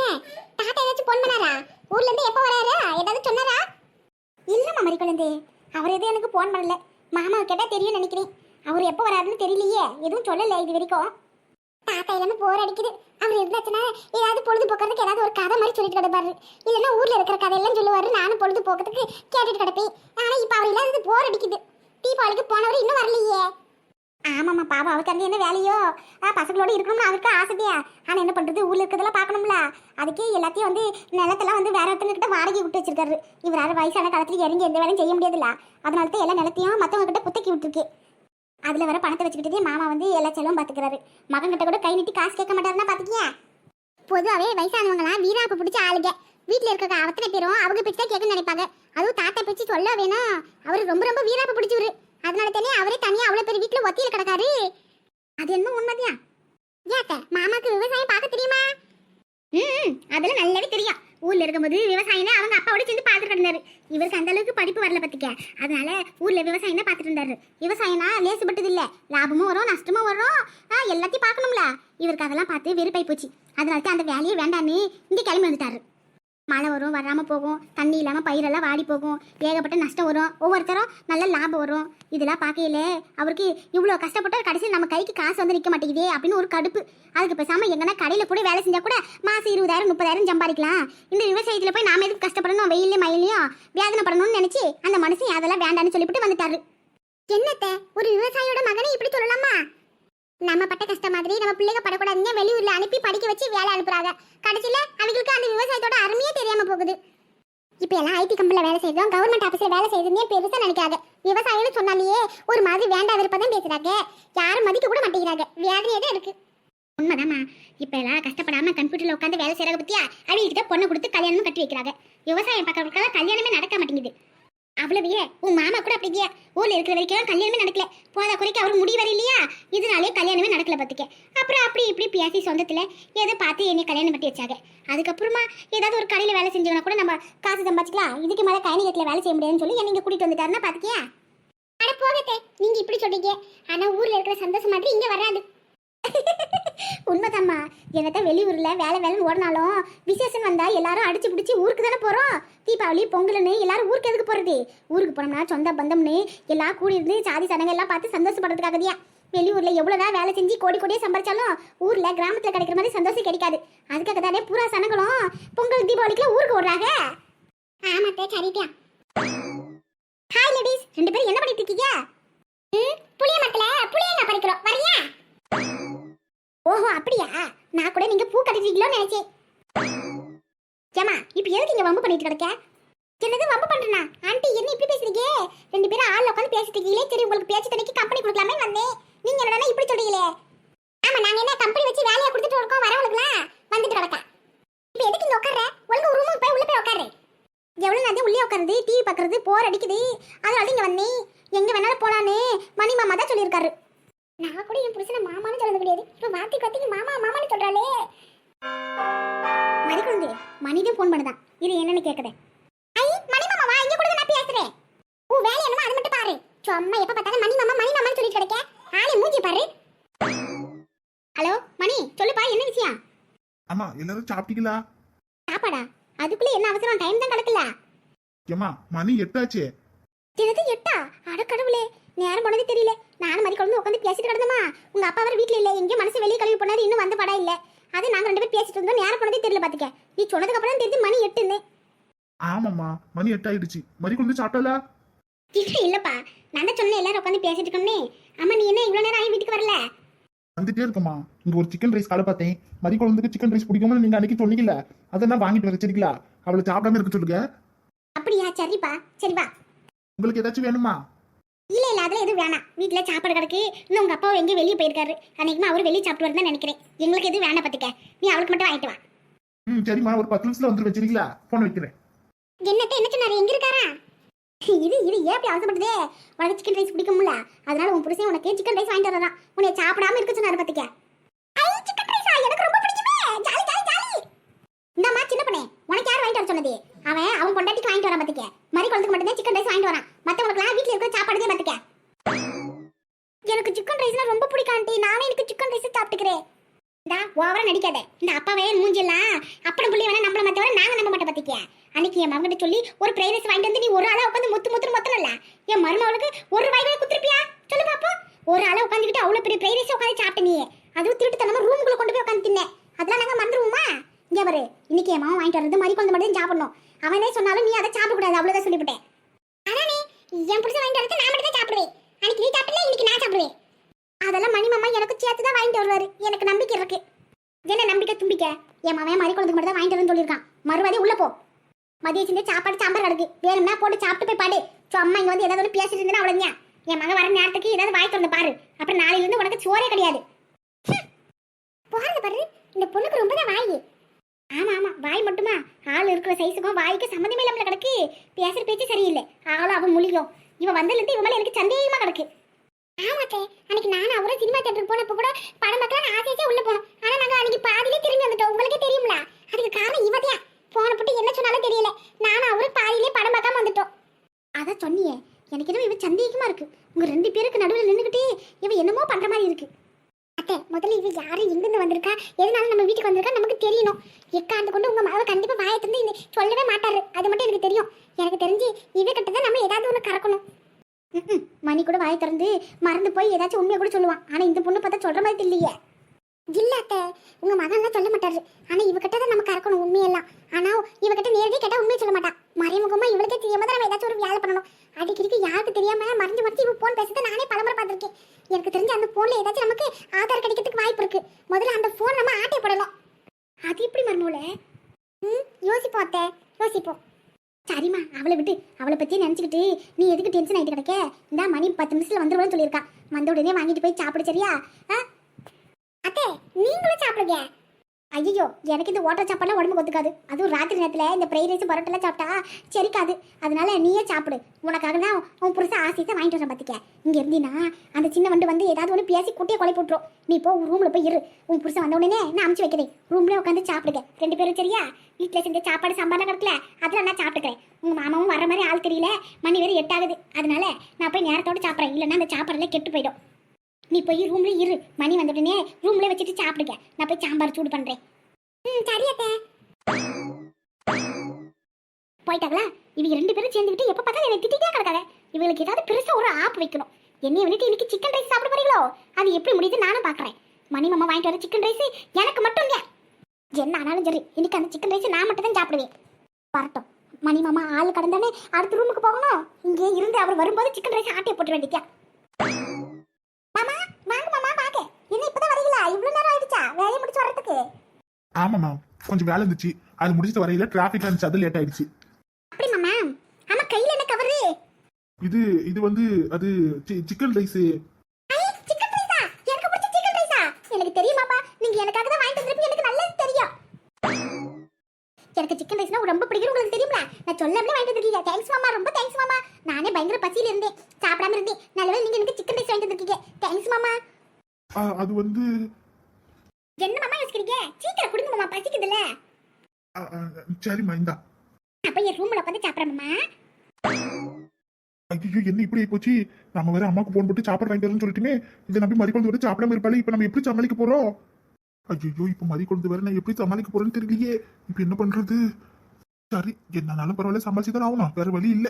அத்தை தாத்தா ஏதாச்சும் போன் பண்ணாரா? ஊர்ல இருந்து எப்போ வராரு? ஏதாவது சொன்னாரா? இல்லம்மா மரி குழந்தை அவர் எதுவும் எனக்கு போன் பண்ணல. மாமாவை கேட்டா தெரியும் நினைக்கிறேன். அவர் எப்போ வராருன்னு தெரியலையே. எதுவும் சொல்லல இது வரைக்கும். தாத்தா எல்லாமே போர் அடிக்குது. அவர் இருந்தாச்சுன்னா ஏதாவது பொழுதுபோக்குறதுக்கு ஏதாவது ஒரு கதை மாதிரி சொல்லிட்டு கிடப்பாரு. இல்லைன்னா ஊர்ல இருக்கிற கதையெல்லாம் சொல்லுவாரு. நானும் பொழுதுபோக்குறதுக்கு கேட்டுட்டு கிடப்பேன். ஆனா இப்ப அவர் இல்லாதது போர் அடிக்குது. தீபாவளிக்கு போனவர் இன்னும் வரலையே. ஆமாம்மா பாவம் அவருக்கு அங்கே என்ன வேலையோ? ஆ பசங்களோட இருக்கணும்னு அவருக்கு ஆசையா ஆனால் என்ன பண்ணுறது ஊரில் இருக்கிறதெல்லாம் பார்க்கணும்ல. அதுக்கே எல்லாத்தையும் வந்து நிலத்தெல்லாம் வந்து வேற ஒருத்தவங்ககிட்ட வாடகை விட்டு வச்சிருக்காரு. இவரால் வயசான காலத்தில் இறங்கி எந்த வேலையும் செய்ய முடியாதுல்ல. அதனால தான் எல்லா நிலத்தையும் மற்றவங்க கிட்ட புத்தக்கி விட்டுருக்கு அதில் வர பணத்தை வச்சுக்கிட்டதே மாமா வந்து எல்லா செலவும் பார்த்துக்கிறாரு. மகன்கிட்ட கூட கை நீட்டி காசு கேட்க மாட்டாருன்னா பார்த்துக்கியா பொதுவாகவே வயசானவங்களாம் வீராப்பு பிடிச்ச ஆளுங்க. வீட்டில் இருக்க அத்தனை பேரும் அவங்க பிடிச்சா கேட்கணும்னு நினைப்பாங்க. அதுவும் தாத்தா பிடிச்சி சொல்ல வேணும். அவர் ரொம்ப ரொம்ப வீராப்பு பிடிச்சவரு. அதனால தானே அவரே தனியா அவ்வளவு பெரிய வீட்டுல ஒத்தியில கிடக்காரு. அது என்ன உண்மைதியா ஏத்த மாமாக்கு விவசாயம் பார்க்க தெரியுமா? ம் அதெல்லாம் நல்லாவே தெரியும். ஊர்ல இருக்கும்போது விவசாயம் அவங்க அப்பாவோட சேர்ந்து பார்த்துட்டு இருந்தாரு இவருக்கு அந்த அளவுக்கு படிப்பு வரல பத்திக்க. அதனால ஊர்ல விவசாயம் தான் பார்த்துட்டு இருந்தாரு. விவசாயம்னா லேசுப்பட்டது இல்ல. லாபமும் வரும் நஷ்டமும் வரும். ஆ, எல்லாத்தையும் பார்க்கணும்ல. இவருக்கு அதெல்லாம் பார்த்து வெறுப்பாய் போச்சு. அதனால தான் அந்த வேலையே வேண்டான்னு இங்க கிளம்பி வந்துட்டாரு. மழை வரும் வராமல் போகும் தண்ணி இல்லாமல் பயிரெல்லாம் வாடி போகும். ஏகப்பட்ட நஷ்டம் வரும். ஒவ்வொருத்தரும் நல்ல லாபம் வரும். இதெல்லாம் பார்க்கையில அவருக்கு இவ்வளோ கஷ்டப்பட்டு கடைசியில் நம்ம கைக்கு காசு வந்து நிற்க மாட்டேங்குதே அப்படின்னு ஒரு கடுப்பு. அதுக்கு பேசாமல் எங்கன்னா கடையில் கூட வேலை செஞ்சால் கூட மாதம் இருபதாயிரம் முப்பதாயிரம் சம்பாதிக்கலாம். இந்த விவசாயத்தில் போய் நாம எதுக்கு கஷ்டப்படணும்? வெயிலையும் மயிலையும் வேதனைப்படணும்னு நினச்சி அந்த மனுஷன் அதெல்லாம் வேண்டான்னு சொல்லிவிட்டு வந்துட்டாரு. என்னத்த? ஒரு விவசாயியோட மகனை இப்படி சொல்லலாமா? நம்ம பட்ட கஷ்டம் மாதிரி நம்ம பிள்ளைங்க படக்கூடாதுன்னு வெளியூர்ல அனுப்பி படிக்க வச்சு வேலை அனுப்புறாங்க. கடைசியில அவங்களுக்கு அந்த விவசாயத்தோட அருமையே தெரியாம போகுது. இப்ப எல்லாம் ஐடி கம்பெனில வேலை செய்யறோம் கவர்மெண்ட் ஆபீஸ்ல வேலை செய்யறதுனே பெருசா நினைக்காத. விவசாயம்னு சொன்னாலேயே ஒரு மாதிரி வேண்டாம் விருப்பதான் பேசுறாங்க. யாரும் மதிக்க கூட மாட்டேங்கிறாங்க. வேதனையே தான் இருக்கு. உண்மைதாம்மா. இப்ப எல்லாம் கஷ்டப்படாம கம்ப்யூட்டர்ல உட்காந்து வேலை செய்யறாங்க பத்தியா? அவங்ககிட்ட பொண்ணை கொடுத்து கல்யாணமும் கட்டி வைக்கிறாங்க. விவசாயம் பார்க்கறதுக்கெல்லாம் கல்யாணமே நடக்க மாட்டேங்குது. அவ்வளவு உன் மாமா கூட அப்படியே ஊர்ல இருக்கிற வரைக்கும் கல்யாணமே நடக்கல. போதா குறைக்க அவர் முடி வர இல்லையா? இதனாலே கல்யாணமே நடக்கல பார்த்துக்க அப்புறம் அப்படி இப்படி பேசி சொந்தத்துல ஏதோ பார்த்து என்னை கல்யாணம் பண்ணி வச்சாங்க. அதுக்கப்புறமா ஏதாவது ஒரு கடையில வேலை செஞ்சோம்னா கூட நம்ம காசு சம்பாதிக்கலாம் இதுக்கு மேல கைனிகத்துல வேலை செய்ய முடியாதுன்னு சொல்லி என்னை இங்க கூட்டிட்டு வந்துட்டாருன்னா பாத்துக்கியா? அட போகத்தே நீங்க இப்படி சொல்றீங்க. ஆனா ஊர்ல இருக்கிற சந்தோஷம் மாதிரி இங்க வராது. உண்மைதாம்மா என்னத்தான் வெளியூர்ல வேலை வேலைன்னு ஓடினாலும் விசேஷம் வந்தால் எல்லாரும் அடிச்சு பிடிச்சி ஊருக்கு தானே போறோம்? தீபாவளி பொங்கல்னு எல்லாரும் ஊருக்கு எதுக்கு போறது? ஊருக்கு போனோம்னா சொந்த பந்தம்னு எல்லாம் கூடியிருந்து சாதி சடங்கு எல்லாம் பார்த்து சந்தோஷப்படுறதுக்காகதியா வெளியூரில் எவ்வளோதான் வேலை செஞ்சு கோடி கோடியே சம்பாரிச்சாலும் ஊரில் கிராமத்தில் கிடைக்கிற மாதிரி சந்தோஷம் கிடைக்காது. அதுக்காக தானே பூரா சனங்களும் பொங்கல் தீபாவளிக்குலாம் ஊருக்கு ஓடுறாங்க. ஆமாத்தே சரிட்டியா ஹாய் லேடிஸ் ரெண்டு பேரும் என்ன பண்ணிட்டு இருக்கீங்க? ம், புளிய மரத்துல புளியங்க பறிக்கிறோம். வரியா ஓஹோ அப்படியா? நான் கூட நீங்க பூ கட்டிட்டீங்களோன்னு நினைச்சேன் ஏமா இப்ப எதுக்கு இங்க வம்பு பண்ணிட்டு கிடக்க? என்னது வம்பு பண்றனா? ஆண்டி என்ன இப்படி பேசுறீங்க? ரெண்டு பேரும் ஆள் உட்காந்து பேசிட்டு இருக்கீங்களே. சரி உங்களுக்கு பேச்சு தனிக்கு கம்பெனி கொடுக்கலாமே வந்தேன். நீங்க என்னடா இப்படி சொல்றீங்களே? ஆமா நாங்க என்ன கம்பெனி வச்சு வேலையை கொடுத்துட்டு இருக்கோம்? வரவங்களுக்குலாம் வந்துட்டு கிடக்க. இப்ப எதுக்கு இங்க உட்கார்ற ஒழுங்கு ஒரு ரூமுக்கு போய் உள்ள போய் உட்காரு எவ்வளவு நேரம் உள்ளே உட்காருது டிவி பாக்குறது போர் அடிக்குது. அதனால இங்க வந்தேன். எங்க வேணாலும் போலான்னு மணி மாமா தான் சொல்லியிருக்காரு. நான் கூட என் புருஷனை மாமான்னு சொல்றது கிடையாது. இப்போ வார்த்தைக்கு வார்த்தைக்கு மாமா மாமான்னு சொல்றாளே. மணிக்குழந்தை மணிதான் ஃபோன் பண்ணுதான். இது என்னன்னு கேக்குதே. ஐ மணி மாமா வா இங்க கூட நான் பேசுறேன். உன் வேலை என்னமோ அது மட்டும் பாரு. சும்மா எப்ப பார்த்தாலும் மணி மாமா மணி மாமான்னு சொல்லிட்டு கிடைக்க. ஆளே மூஞ்சி பாரு. ஹலோ மணி சொல்லுப்பா என்ன விஷயம்? அம்மா எல்லாரும் சாப்பிட்டீங்களா? சாப்பாடா? அதுக்குள்ள என்ன அவசரம்? டைம் தான் கிடக்கல ஏம்மா மணி எட்டாச்சே. என்னது எட்டா? அட கடவுளே. நேரம் போனதே தெரியல. நானும் மதி குழந்தை உட்காந்து பேசிட்டு கிடந்தமா? உங்க அப்பா வர வீட்ல இல்ல. எங்கேயும் மனசு வெளியே கழுவி போனாரு. இன்னும் வந்த படம் இல்ல. அது நாங்க ரெண்டு பேரும் பேசிட்டு இருந்தோம். நேரம் போனதே தெரியல பாத்துக்க. நீ சொன்னதுக்கு அப்புறம் தெரிஞ்சு மணி எட்டுன்னு. ஆமாம்மா. மணி எட்டாயிடுச்சு. மணி கொண்டு சாப்பிட்டாலா? இல்ல இல்லப்பா. நான் தான் சொன்னேன் எல்லாரும் உட்காந்து பேசிட்டு இருக்கோம்னே. அம்மா நீ என்ன இவ்வளவு நேரம் ஆகி வீட்டுக்கு வரல? வந்துட்டே இருக்கம்மா. இங்க ஒரு சிக்கன் ரைஸ் கடை பார்த்தேன். மதி குழந்தைக்கு சிக்கன் ரைஸ் பிடிக்கும்னு நீங்க அன்னைக்கு சொன்னீங்கல்ல. அதெல்லாம் வாங்கிட்டு வர சரிங்களா? அவளை சாப்பிடாம இருக்க சொல்லுங்க. அப்படியா? சரிப்பா. சரி வா. உங்களுக்கு ஏதாச்சும் வேணுமா? இல்ல இல்ல அதெல்லாம் எதுவும் வேணாம். வீட்டுல சாப்பாடு கிடக்கு. இன்னும் உங்க அப்பா எங்கேயும் வெளியே போயிருக்காரு. அன்னைக்குமா அவர் வெளியே சாப்பிட்டு வரதான் நினைக்கிறேன். எங்களுக்கு எதுவும் வேணாம் பாத்துக்க. நீ அவளுக்கு மட்டும் வாங்கிட்டு வா. ம் சரிம்மா. ஒரு பத்து நிமிஷத்துல வந்துட்டு வச்சிருக்கீங்களா போன் வைக்கிறேன். என்னத்த என்ன சொன்னாரு? எங்க இருக்காரா? இது இது ஏன் அப்படி அவசரப்படுதே? உனக்கு சிக்கன் ரைஸ் பிடிக்கும்ல. அதனால உன் புருஷன் உனக்கு சிக்கன் ரைஸ் வாங்கிட்டு வரதான். உன்னை சாப்பிடாம இருக்க சொன்னாரு பாத்துக்க ஐ சிக்கன் ரைஸா எனக்கு ரொம்ப பிடிக்குமே ஜாலி ஜாலி ஜாலி இந்தாம்மா சின்ன பண்ணே உனக்கு யார் வாங்கிட்டு வர சொன்னது அவன் அவன் பொண்டாட்டிக்கு வாங்கிட்டு வரான் பாத்துக்க மறி குழந்தைக்கு மட்டும் சிக்கன் ரைஸ் வாங்கிட்டு வரான் மத்தவங்களுக்குலாம் வீட்ல இருக்கிற சாப்பாடுதே பாத்துக்க எனக்கு சிக்கன் ரைஸ்னா ரொம்ப பிடிக்கும் ஆண்டி நானே எனக்கு சிக்கன் ரைஸ் சாப்பிட்டுக்கிறேன் டா ஓவரா நடிக்காத. இந்த அப்பாவே மூஞ்சிலாம் அப்படம் புள்ளி வேணா நம்மள மத்தவரை நாங்க நம்ப மாட்டோம் பத்திக்க அன்னைக்கு என் மகன்கிட்ட சொல்லி ஒரு பிரைவசி வாங்கிட்டு வந்து நீ ஒரு ஆளா உட்காந்து முத்து முத்து மொத்தனல்ல என் மருமகளுக்கு ஒரு வாய் கூட குத்துருப்பியா சொல்லு பாப்போம். ஒரு ஆளா உட்காந்துக்கிட்டு அவ்வளவு பெரிய பிரைவசி உட்காந்து சாப்பிட்ட நீ அதுவும் திருட்டு தனமா ரூமுக்குள்ள கொண்டு போய் உட்காந்து தின்னேன் அதெல்லாம் நாங்க மறந்துருவோமா? இங்க பாரு. இன்னைக்கு என் மாவன் வாங்கிட்டு வரது மாதிரி கொஞ்சம் மட்டும் சாப்பிடணும். அவனே சொன்னாலும் நீ அதை சாப்பிடக்கூடாது. அவ்வளவுதான் சொல்லிவிட்டேன். நீ என் புடிச்ச வாங்கிட்டு வரது நான் மட்டும் தான் சாப்பிடுவேன். அன்னைக்கு நீ சாப்பிடல இன்னைக்கு நான் சாப்பிடுவேன். அதெல்லாம் மணி மாமா எனக்கு சேர்த்து தான் வாங்கிட்டு வருவாரு. எனக்கு நம்பிக்கை இருக்கு. என்ன நம்பிக்கை தும்பிக்க? என் மாவன் மாதிரி குழந்தைக்கு மட்டும் தான் வாங்கிட்டு வந்து சொல்லியிருக்கான். மறுபடியும் உள்ள போ. மதிய செஞ்சு சாப்பாடு சாம்பார் கிடக்கு. வேணும்னா போட்டு சாப்பிட்டு போய் பாடு. சோ அம்மா இங்கே வந்து ஏதாவது ஒன்று பேசிட்டு இருந்தேன்னா அவ்வளோதான் என் மகன் வர நேரத்துக்கு ஏதாவது வாய் திறந்து பாரு. அப்புறம் நாளையில இருந்து உனக்கு சோறே கிடையாது. போகாத பாரு. இந்த பொண்ணுக்கு ரொம்ப தான் வாய். ஆமா ஆமா. வாய் மட்டுமா? ஆள் இருக்கிற சைஸுக்கும் வாய்க்கு சம்மந்தமே இல்லாமல் கிடக்கு. பேசுற பேச்சு சரியில்லை. ஆளும் அவன் முழியும் இவன் வந்ததுலேருந்து இவன் மேலே எனக்கு சந்தேகமாக கிடக்கு. ஆமாத்தே அன்னைக்கு நானும் அவரும் சினிமா தேட்டருக்கு போனப்போ கூட படம் பார்க்கலாம் நான் ஆசையா உள்ள போனோம். ஆனா நாங்க அன்னைக்கு பாதியிலே திரும்பி வந்துட்டோம். உங்களுக்கே தெரியும்ல? அதுக்கு காரணம் இவதையா போன போட்டு என்ன சொன்னாலும் தெரியல. நானும் அவரும் பாதியிலே படம் பார்க்காம வந்துட்டோம். அதை சொன்னியே. எனக்கு என்னமோ இவன் சந்தேகமா இருக்கு. உங்க ரெண்டு பேருக்கு நடுவில் நின்றுக்கிட்டே இவன் என்னமோ பண்ற மாதிரி இருக்கு. அத்தை முதல்ல இவ யாரு? எங்கிருந்து வந்திருக்கா? எதனால நம்ம வீட்டுக்கு வந்திருக்கா? நமக்கு தெரியணும். எக்காந்து கொண்டு உங்க மாவை கண்டிப்பா வாயத்திருந்து சொல்லவே மாட்டாரு. அது மட்டும் எனக்கு தெரியும். எனக்கு தெரிஞ்சு இவ கிட்ட தான் நம்ம ஏதாவது ஒன்று கறக்கணும். மணி கூட வாயை திறந்து மறந்து போய் ஏதாச்சும் உண்மையை கூட சொல்லுவான். ஆனா இந்த பொண்ணு பார்த்தா சொல்ற மாதிரி இல்லையே இல்ல அத்தை உங்க மகன்லாம் சொல்ல மாட்டாரு. ஆனா இவகிட்ட தான் நம்ம கறக்கணும் உண்மையெல்லாம். ஆனா இவகிட்ட நேரடியாக கேட்டா உண்மையை சொல்ல மாட்டா. மறைமுகமா இவளுக்கே தெரியாம தான் நம்ம ஏதாச்சும் ஒரு வேலை பண்ணணும். அடிக்கடிக்கு யாருக்கு தெரியாம மறைஞ்சு மறைஞ்சு இவ போன் பேசுறதை நானே பலமுறை பார்த்திருக்கேன். எனக்கு தெரிஞ்ச அந்த போன்ல ஏதாச்சும் நமக்கு ஆதார் கிடைக்கிறதுக்கு வாய்ப்பு இருக்கு. முதல்ல அந்த போன் நம்ம ஆட்டை போடணும். அது எப்படி மர்மூல ம் யோசிப்போம் அத்தை யோசிப்போம். சரிம்மா அவளை விட்டு அவளை பத்தி நினச்சிக்கிட்டு நீ எதுக்கு டென்ஷன் ஆயிட்டு கிடக்க? இந்த மணி பத்து நிமிஷத்துல வந்துருவேன்னு சொல்லியிருக்கா. வந்த உடனே வாங்கிட்டு போய் சாப்பிடு சரியா? ஆ? அத்தை நீங்களும் சாப்பிடுங்க. ஐயோ எனக்கு இந்த ஓட்டர் சாப்பாடுலாம் உடம்புக்கு ஒத்துக்காது. அதுவும் ராத்திரி நேரத்தில் இந்த ஃப்ரைட் ரைஸ் பரோட்டெல்லாம் சாப்பிட்டா செரிக்காது. அதனால நீயே சாப்பிடு. உனக்காக தான் உன் புருஷன் ஆசையை வாங்கிட்டு வரேன் பார்த்துக்க இங்கே இருந்தீனா அந்த சின்ன வண்டு வந்து ஏதாவது ஒன்று பேசி குட்டியை கொலை போட்டுரும். நீ போ ரூமில் போய் இரு. உன் புருஷன் வந்த உடனே நான் அமுச்சு வைக்கிறேன். ரூம்லேயே உட்காந்து சாப்பிடுங்க. ரெண்டு பேரும் சரியா? வீட்டில் செஞ்ச சாப்பாடு சாம்பார்லாம் கிடக்கல அதில் நான் சாப்பிட்டுக்கிறேன். உங்கள் மாமாவும் வர மாதிரி ஆள் தெரியல. மணி வேறு எட்டாகுது. அதனால நான் போய் நேரத்தோட சாப்பிட்றேன். இல்லைன்னா அந்த சாப்பாடுலாம் கெட்டு போயிடும். நீ போய் ரூம்ல இரு. மணி வந்துடனே ரூம்ல வச்சுட்டு சாப்பிடுங்க. நான் போய் சாம்பார் சூடு பண்றேன். ம் சரி அத்தை. போயிட்டாங்களா? இவங்க ரெண்டு பேரும் சேர்ந்துக்கிட்டு எப்ப பார்த்தாலும் என்னை திட்டிட்டே கிடக்காத. இவங்களுக்கு ஏதாவது பெருசா ஒரு ஆப் வைக்கணும். என்னைய வந்துட்டு இன்னைக்கு சிக்கன் ரைஸ் சாப்பிட போறீங்களோ? அது எப்படி முடியுது நானும் பாக்குறேன் மணி மாமா வாங்கிட்டு வர சிக்கன் ரைஸ் எனக்கு மட்டும் இல்லை என்ன ஆனாலும் சரி இன்னைக்கு அந்த சிக்கன் ரைஸ் நான் மட்டும் தான் சாப்பிடுவேன். வரட்டும். மணி மாமா ஆள் கடந்தானே அடுத்த ரூமுக்கு போகணும். இங்கே இருந்து அவர் வரும்போது சிக்கன் ரைஸ் ஆட்டையை போட்டு வேண்டிக்கா மாமா வாங்க மாமா வாங்க என்ன இப்பதான் வரீங்களா இவ்வளவு நேரம் ஆயிடுச்சா வேலையை முடிச்சு வர்றதுக்கு ஆமாம்மா கொஞ்சம் வேலை இருந்துச்சு. அது முடிச்சிட்டு வரையில டிராஃபிக் இருந்துச்சு அது லேட் ஆயிடுச்சு. அப்படி மாமா ஆமா கையில என்ன கவரு இது இது வந்து அது சிக்கன் ரைஸ் சிக்கன் ரைஸா எனக்கு பிடிச்ச சிக்கன் ரைஸா எனக்கு தெரியுமாப்பா நீங்க எனக்காக தான் வாங்கிட்டு வந்திருப்பீங்க. எனக்கு நல்லா தெரியும். எனக்கு சிக்கன் ரைஸ்னா ரொம்ப பிடிக்கும் உங்களுக்கு தெரியுமா நான் சொல்லாமலே வாங்கிட்டு வந்திருக்கீங்க. தேங்க்ஸ் மாமா. ரொம்ப தேங்க்ஸ் மாமா. நானே பயங்கர பசியில இருந்தேன். சாப்பிடாம இருந்தேன். நல்லவேளை நீங்க எனக்கு சிக்கன் ரைஸ் வாங்கிட்டு வந்திருக்கீங்க. தேங்க்ஸ் மாமா. அது வந்து என்ன மாமா யோசிக்கிறீங்க? சீக்கிரம் கொடுங்க மாமா பசிக்குதுல்ல. ஆ, ஆ, சரிம்மா இந்தா. அப்ப என் ரூம்ல உட்காந்து சாப்பிட்றேன் மாமா. ஐயோ என்ன இப்படி போச்சு? நம்ம வேற அம்மாக்கு போன் போட்டு சாப்பாடு வரேன்னு சொல்லிட்டுமே இதை நம்பி மதி குழந்தை வரை சாப்பிடாம இருப்பாளே இப்ப நம்ம எப்படி சமாளிக்க போறோம்? ஐயோ இப்ப மதி குழந்தை வேற நான் எப்படி சமாளிக்க போறேன்னு தெரியலையே. இப்ப என்ன பண்றது? சரி என்னன்னாலும் பரவாயில்ல சமாளிச்சு தான் ஆகணும். வேற வழி இல்ல.